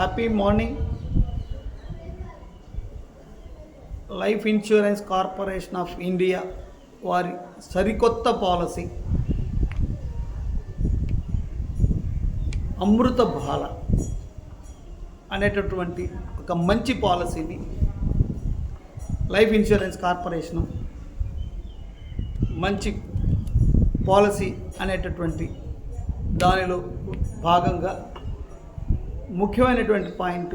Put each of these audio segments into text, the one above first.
Happy morning life insurance corporation of India వారి సరికొత్త policy. అమృత బాల అనేటటువంటి ఒక మంచి పాలసీని లైఫ్ ఇన్సూరెన్స్ కార్పొరేషను మంచి పాలసీ అనేటటువంటి దానిలో భాగంగా ముఖ్యమైనటువంటి point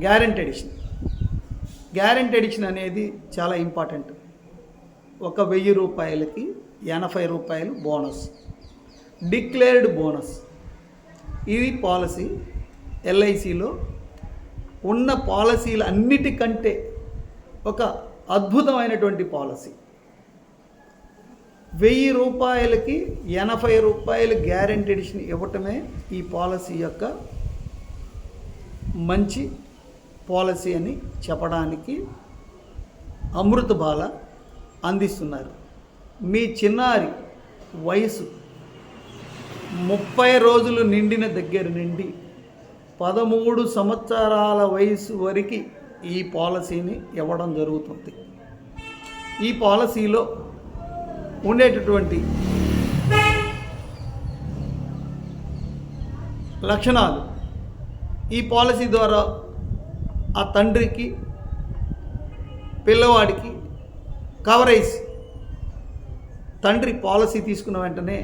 guarantee edition guarantee edition అనేది చాలా ఇంపార్టెంట్. ఒక వెయ్యి రూపాయలకి ఎనభై రూపాయలు బోనస్. Declared bonus. ఇది పాలసీ ఎల్ఐసిలో ఉన్న పాలసీలు అన్నిటికంటే ఒక అద్భుతమైనటువంటి పాలసీ. వెయ్యి రూపాయలకి ఎనభై రూపాయలు గ్యారెంటీ ఎడిషన్ ఇవ్వటమే ఈ పాలసీ యొక్క మంచి పాలసీ అని చెప్పడానికి అమృత బాల అందిస్తున్నారు. మీ చిన్నారి వయసు ముప్పై రోజులు నిండిన దగ్గర నుండి పదమూడు సంవత్సరాల వయసు వరకు ఈ పాలసీని ఇవ్వడం జరుగుతుంది. ఈ పాలసీలో ఉండేటటువంటి లక్షణాలు ఈ పాలసీ ద్వారా ఆ తండ్రికి పిల్లవాడికి కవరేజ్ తండ్రి పాలసీ తీసుకున్న వెంటనే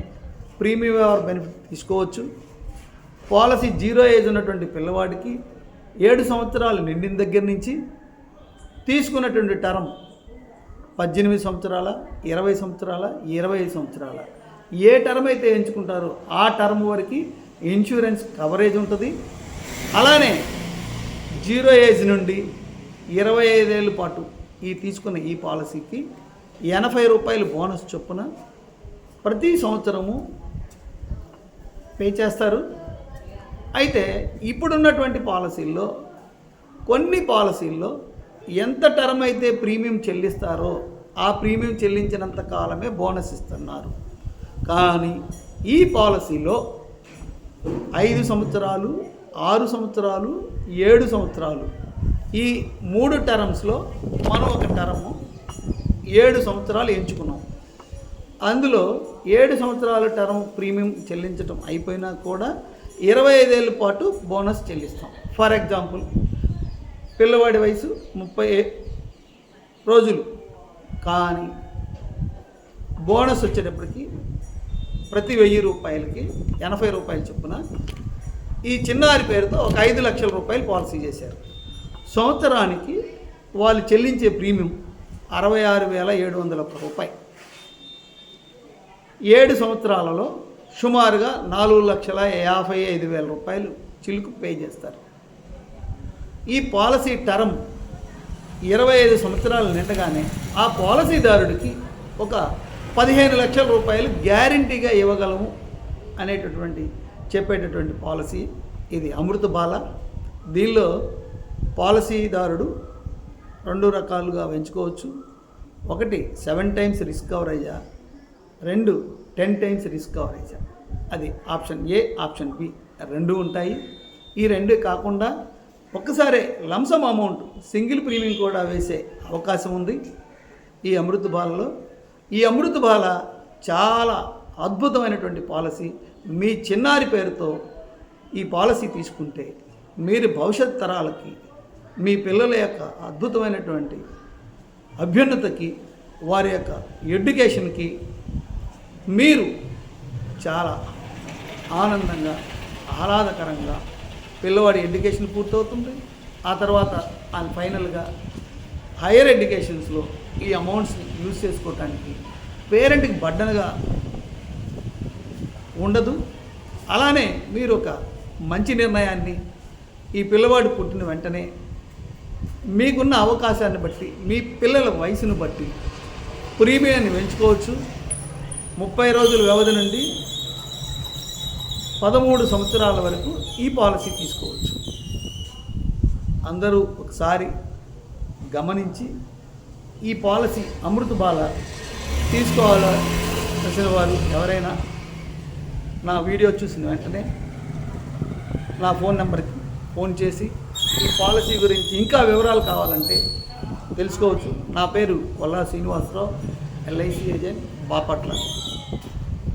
ప్రీమియం ఆర్ బెనిఫిట్ తీసుకోవచ్చు. పాలసీ జీరో ఏజ్ ఉన్నటువంటి పిల్లవాడికి ఏడు సంవత్సరాలు నిండిన దగ్గర నుంచి తీసుకున్నటువంటి టర్మ్ పద్దెనిమిది సంవత్సరాల ఇరవై సంవత్సరాల ఇరవై ఐదు సంవత్సరాల. ఏ టర్మ్ అయితే ఎంచుకుంటారో ఆ టర్మ్ వరకు ఇన్సూరెన్స్ కవరేజ్ ఉంటుంది. అలానే జీరో ఏజ్ నుండి ఇరవై ఐదేళ్ళ పాటు ఈ తీసుకున్న ఈ పాలసీకి ఎనభై రూపాయలు బోనస్ చొప్పున ప్రతి సంవత్సరము పే చేస్తారు. అయితే ఇప్పుడున్నటువంటి పాలసీల్లో కొన్ని పాలసీల్లో ఎంత టర్మ్ అయితే ప్రీమియం చెల్లిస్తారో ఆ ప్రీమియం చెల్లించినంత కాలమే బోనస్ ఇస్తున్నారు. కానీ ఈ పాలసీలో ఐదు సంవత్సరాలు ఆరు సంవత్సరాలు ఏడు సంవత్సరాలు. ఈ మూడు టర్మ్స్లో మనం ఒక టర్ము ఏడు సంవత్సరాలు ఎంచుకున్నాం. అందులో ఏడు సంవత్సరాల టర్మ్ ప్రీమియం చెల్లించడం అయిపోయినా కూడా ఇరవై ఐదేళ్ళ పాటు బోనస్ చెల్లిస్తాం. ఫర్ ఎగ్జాంపుల్ పిల్లవాడి వయసు ముప్పై రోజులు. కానీ బోనస్ వచ్చేటప్పటికి ప్రతి వెయ్యి రూపాయలకి ఎనభై రూపాయలు చొప్పున ఈ చిన్నారి పేరుతో ఒక ఐదు లక్షల రూపాయలు పాలసీ చేశారు. సంవత్సరానికి వాళ్ళు చెల్లించే ప్రీమియం అరవై ఆరు వేల ఏడు వందల ఒక్క రూపాయి. ఏడు సంవత్సరాలలో సుమారుగా నాలుగు లక్షల యాభై ఐదు వేల రూపాయలు చిలుకు పే చేస్తారు. ఈ పాలసీ టర్మ్ ఇరవై ఐదు సంవత్సరాలు నిండగానే ఆ పాలసీదారుడికి ఒక పదిహేను లక్షల రూపాయలు గ్యారంటీగా ఇవ్వగలము అనేటటువంటి చెప్పేటటువంటి పాలసీ ఇది అమృత బాల. దీనిలో పాలసీదారుడు రెండు రకాలుగా పెంచుకోవచ్చు ఒకటి సెవెన్ టైమ్స్ రిస్క్ కవరేజా రెండు టెన్ టైమ్స్ రిస్క్ కవరేజా అది ఆప్షన్ ఏ ఆప్షన్ బి రెండు ఉంటాయి. ఈ రెండే కాకుండా ఒక్కసారే లంసమ్ అమౌంట్ సింగిల్ ప్రీమియం కూడా వేసే అవకాశం ఉంది ఈ అమృత బాలలో. ఈ అమృత బాల చాలా అద్భుతమైనటువంటి పాలసీ. మీ చిన్నారి పేరుతో ఈ పాలసీ తీసుకుంటే మీరు భవిష్యత్ తరాలకి మీ పిల్లల యొక్క అద్భుతమైనటువంటి అభ్యున్నతకి వారి యొక్క ఎడ్యుకేషన్కి మీరు చాలా ఆనందంగా ఆహ్లాదకరంగా పిల్లవాడి ఎడ్యుకేషన్ పూర్తవుతుంది. ఆ తర్వాత ఆయన ఫైనల్గా హైయర్ ఎడ్యుకేషన్స్లో ఈ అమౌంట్స్ని యూజ్ చేసుకోవటానికి పేరెంట్కి బడ్డనగా ఉండదు. అలానే మీరు ఒక మంచి నిర్ణయాన్ని ఈ పిల్లవాడు పుట్టిన వెంటనే మీకున్న అవకాశాన్ని బట్టి మీ పిల్లల వయసును బట్టి ప్రీమియాన్ని పెంచుకోవచ్చు. ముప్పై రోజుల వ్యవధి నుండి పదమూడు సంవత్సరాల వరకు ఈ పాలసీ తీసుకోవచ్చు. అందరూ ఒకసారి గమనించి ఈ పాలసీ అమృత బాల తీసుకోవాల్సిన వారు ఎవరైనా నా వీడియో చూసిన వెంటనే నా ఫోన్ నెంబర్కి ఫోన్ చేసి ఈ పాలసీ గురించి ఇంకా వివరాలు కావాలంటే తెలుసుకోవచ్చు. నా పేరు కొల్లా శ్రీనివాసరావు ఎల్ఐసి ఏజెంట్ బాపట్ల.